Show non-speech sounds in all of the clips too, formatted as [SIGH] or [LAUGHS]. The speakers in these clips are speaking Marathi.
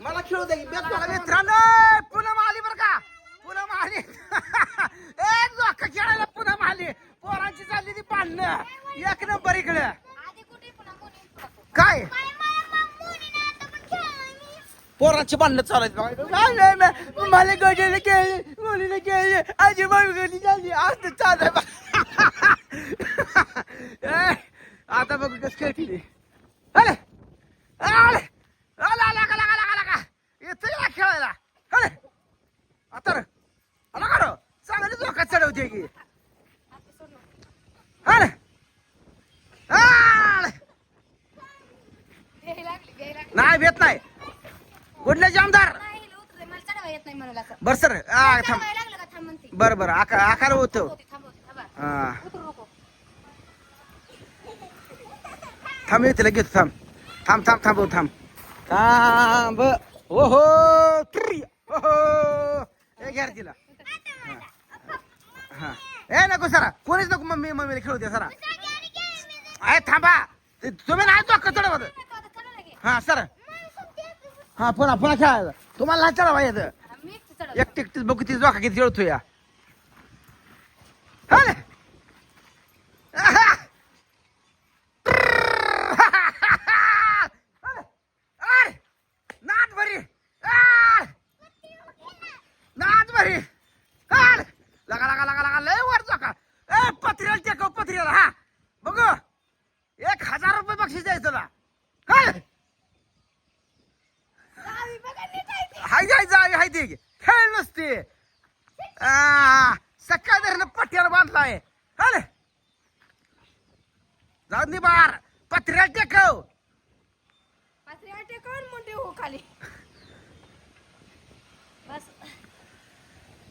मला खेळू दे बेत बघा मित्रांनो. पुन्हा आली बर का? पुन्हा आली [LAUGHS] एक जोका खेळायला पुन्हा आली पोरांची चालली ती पाडणं एक नंबर इकडे. काय? पोरांची भांडणं चालायची मला गजेला केले. मुलीला केले आजी बाबी गेली झाली आज चालय [LAUGHS] आता बघ कस खेळती अरे अरे आला आला का लागा लागा लागा येतो या खेळायला. अरे आता आला का चांगली जोखा चढवते की. अरे. नाही भेट नाही. कुठले जामदार नाही, हिला उतरू दे, मला चढवा येत नाही म्हणाला असं. बर सर आ, थांब चढवायला लागलं का थांब म्हणते. बर बर आकार आकार होतो थांबवते, थांबवते, थांबा. हा. थांब येते लगेच थांब थांब थांब थांब हो, थांब थांब ओहो ए घ्या रे तिला हा ए नको सरा कोणीच नको मम्मी मम्मीला खेळू दे सरा आहे थांबा ते तुम्ही नाही तो कचड आता लगे. हा सर हा पुन्हा पुन्हा खेळायचं तुम्हाला हा, मी एकटी चढवते. एक टिकटीच बघू. ती जोखा किती खेळतो या हा हा हाय नीट आहे हाय ते. खेळ नसते. सकाळ धरण पट्ट्याला बांधलाय. हल जाऊन दे बार. पत्र्याला टेकव. पाथऱ्यावर टेकवून मुंडे हो खाली. बस.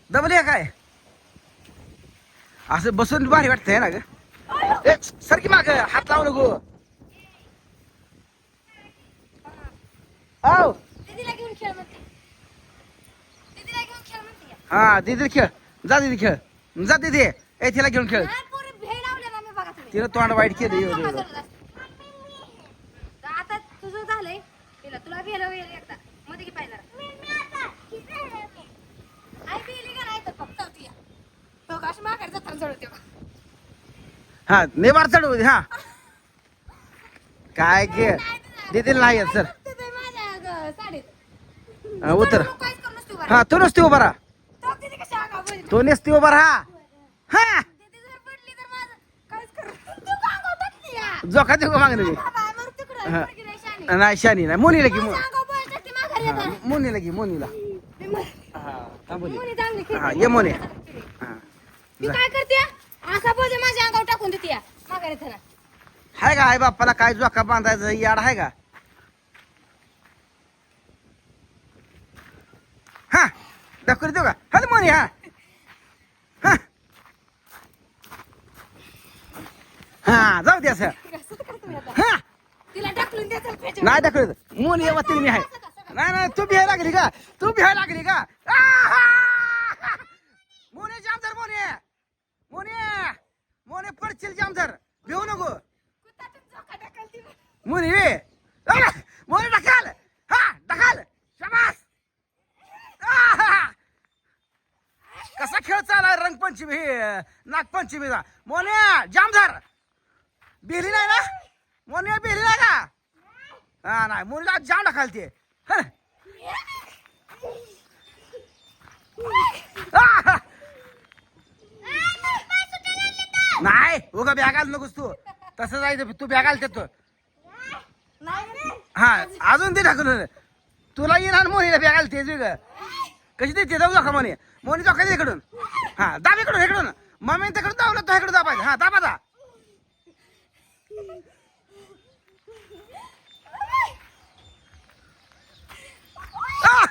दबले काय? असं बसून भारी वाटतंय ना ग. सरकी माग. हात लावू नको आव दीदीला घेऊन खेळ म्हणते दीदीला घेऊन खेळ म्हणते या. हा दीदी खेळ जा दीदी खेळ जा दीदी ए तिला घेऊन खेळ तिनं तोंड वाईट केलं आता तुझं झालंय तिला तुला भेल एकदा मध्ये की का नाही तर फक्त ती तो काश माघार जत्रा चढवते बघ. हा हा काय घे दीदीला नाही सर हा, उतर हा तू नसते उभा राहा तो नेसती कशा उभा राहा. हा. दीदी जोखा देऊ नाही शानी नाही. मोनीला की मोनीला की मोनीला. हा ये मोने काय करते असा बोजे माझ्या अंगावर टाकून देते माघारी हाय का आई बाप्पाला काय जोका बांधायचं याड आहे का? हा. दाखवून देऊ का? हॅलो मोनी हा. हा जाऊ दे असं. हा. तिला ढकलून. नाही दाखवत मोनी येवा तिने मी आहे. नाही नाही तू बिहाय लागली का? तू बिहाय लागली का? आहा! मोने जामदार मोने! मोने! मोने पडशील जामदार. भिवू नको. कुत्तातून झोका ढकलती बघ. मोनी वे. अरे, मोने ढकाल. हा ढकाल. शबास. आहा! कसा खेळ चालाय रंगपंचमी हे नागपंचमीचा. मोने जामदार. बिहली नाही ना? मोनी बिहली नाही का? हा नाही मोनीला जाम ढकालते हं. आहा! नाही उगा बॅगाल नकोस तू. तसं जायचं तू बॅगाल देतो तू. हा अजून ते ढकलून तुला येणार मोनीला बॅगाल तेच वेगळं. कशी देते जाऊ नका मोनी. मोनी जोखा कधी इकडून? हा दाब इकडून इकडून. मम्मी तिकडून दावलं तो इकडून दाबायचं हा दाबा दा आह!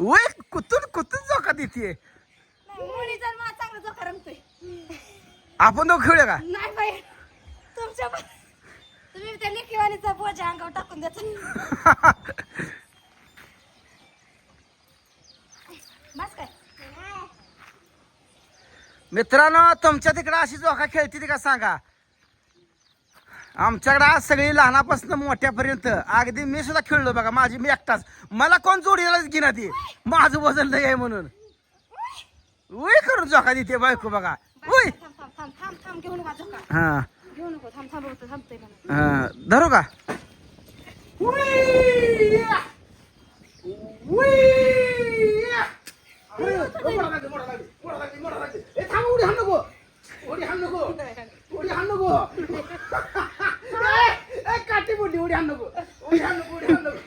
वय कुतून कुतून देते झोका रंगतोय. आपण दोघं खेळूया का? नाही बाई तुमच्या तुम्ही त्या लेकीवाणीचा बोजा अंगावर टाकून देता. मित्रांनो तुमच्या तिकडं अशी जोखा खेळती ती का सांगा? आमच्याकडे आज सगळी लहानापासून मोठ्यापर्यंत. अगदी मी सुद्धा खेळलो बघा माझी मी एकटाच. मला कोण जोडीलाच घेणार ती? माझं वजन लय आहे म्हणून. उई करून जोखा देते बायको बघा. झोका हा. हा, धरू का? उई! उई! अरे, मोडा लागली, मोडा लागली, मोडा लागली, मोडा लागली. ए, थांब, उडी हाण नको. उडी हाण नको. उडी हाण नको. ए, ए, काठी मोठी, उडी हाण नको. उडी हाण नको, उडी हाण नको.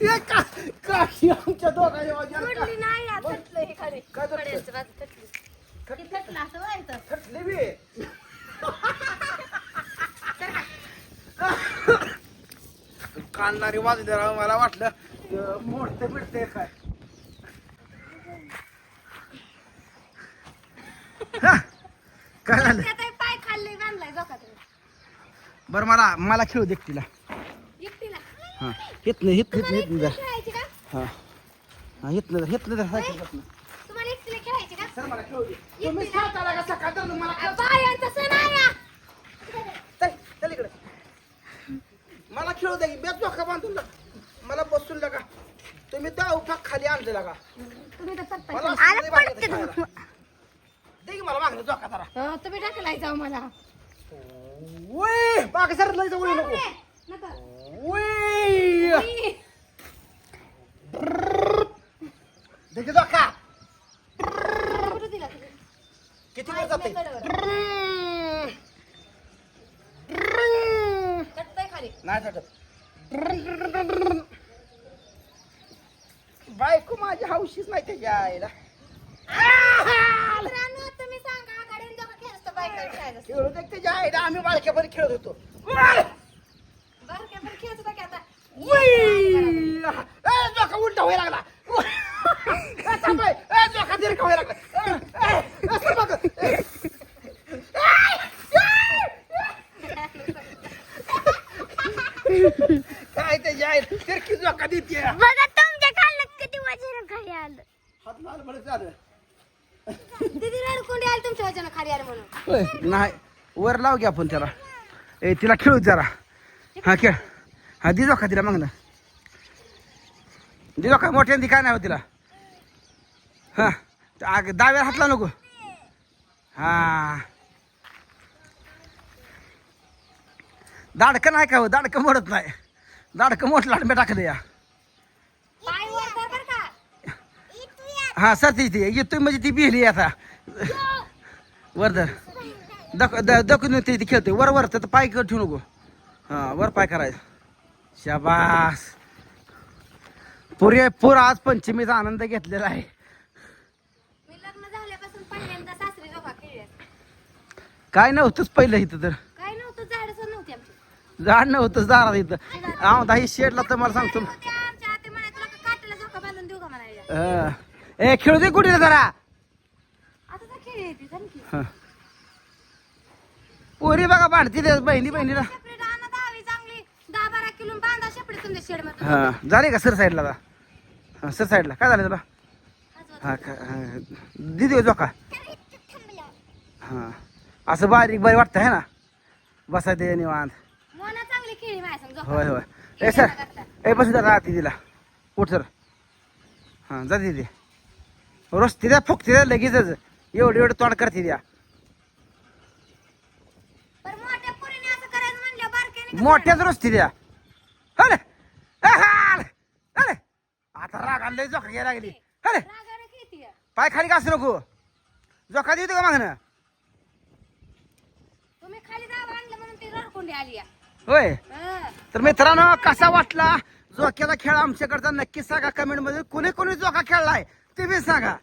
का- आमच्या दोघांच्या नाही यार, हे खाली. काय थटलं? पडेलचं बाजू थटली. हे थटलं असं व्हायचं. थटली बी. कानणारी वाजले राव मला वाटलं मोडते बिडते काय हा, काय झालं त्यात हे पाय खाल्ले बांधलाय झोका तुम्ही. बरं मला मला खेळू दे तिला. हा हितलं एकटीला जर खेळायची का? हा हा हितलं जर सायकल बसलं. तुम्हाला एकटीला खेळायची का? सर मला खेळू दे तुम्ही का सकाळ तर मला आ, बाया, तसं नाही. चल चल इकडे मला खेळू दे बेत धोका बांधून लागा. मला बसून लागा तुम्ही त्या उठाक खाली आणले लागा तुम्ही तर मला खेळा. असं भारी येतं खेळायला. दे की मला मागणं धोका जरा हो, तुम्ही टाकलाय जाऊ मला वय बाग सर लय जवळ येऊ नको नका. वय ई. धोका किती वर जाते? खाली नाही टाकत बायको माझी हौशीच नाही त्याच्या आईला सांगा खेळतो खेळू दे त्याच्या आईला आम्ही बाळक्यापर्यंत खेळत होतो. बरं खेळत होता की आता? जोका उलटा व्हायला लागला. जोका दीर्घ व्हायला लागला. काय त्याच्या आई तिरकी जोका देते बघा तुमच्या खाल्लं किती वजन खाली आलं. हात लाल बरं दीदी रडकुंडी आली तुमच्या वजन खाली आलं म्हणून? नाही. वर लाव की आपण त्याला. ए तिला खेळू जरा. हा खेळ. हा दिलो का तिला मग ना. दिलो का मोठ्यांदी काय नाही हो तिला. हा आग डाव्या हातला नको. हा. दाडकं नाही का हो? दाडकं मोडत नाही. दाडकं मोठ लाडमे टाकलं या. हा सर ती ती येतोय म्हणजे ती बिहली आता. वर धर. दक दखून ती खेळतोय. वर वर तर पाय ठेवू नको. हा वर पाय करायचं. शाबास. पुरे पुरा आज पंचमीचा आनंद घेतलेला आहे. मी लग्न झाल्यापासून पहिल्यांदा सासरी जोखा खेळले काय नव्हतंच पहिलं इथं तर. काय नव्हतं झाडच नव्हती आमची. झाड नव्हतं दारात इथं. आमदा ही शेडला तर मला सांगतो. होते आमच्या आते म्हणाय तुला का काटेला झोका बांधून देऊ का म्हणायला? हा. ए खेळू दे कुठे जरा? आता तर खेळ येते जण की. पोरी बघा भांडती ते बहिणी बहिणीला शेपडे आणा दहावी चांगली दहा बारा किलो बांधा शेपडे तुमच्या शेडमध्ये हा. झाली का सर साईडला का हा सर साईडला. काय झालं तुला? हा का हा. दिदी जोका हा. असं बारीक बारीक वाटतं आहे ना? बसा ते निवांत. होय होय. ए सर. ए बसू द्या तिला. उठ सर. हां जा दिदी. रोजती द्या फुकती द्या लगेचच. एवढी एवढं तोंड करते द्या मोठ्याच रोजती द्या हले आता राग आणलंय जोका घ्यायला लागली. खेळतीये. पाय खाली का असं नको. जोका देतो का मागणं तुम्ही खाली दाब आणलं म्हणून ती रडकुंडी आली या. होय. हं. तर मित्रांनो कसा वाटला? जोक्याचा खेळ आमच्याकडचा नक्की सांगा कमेंटमध्ये कोणी कोणी जोका खेळलाय ते बी सांगा.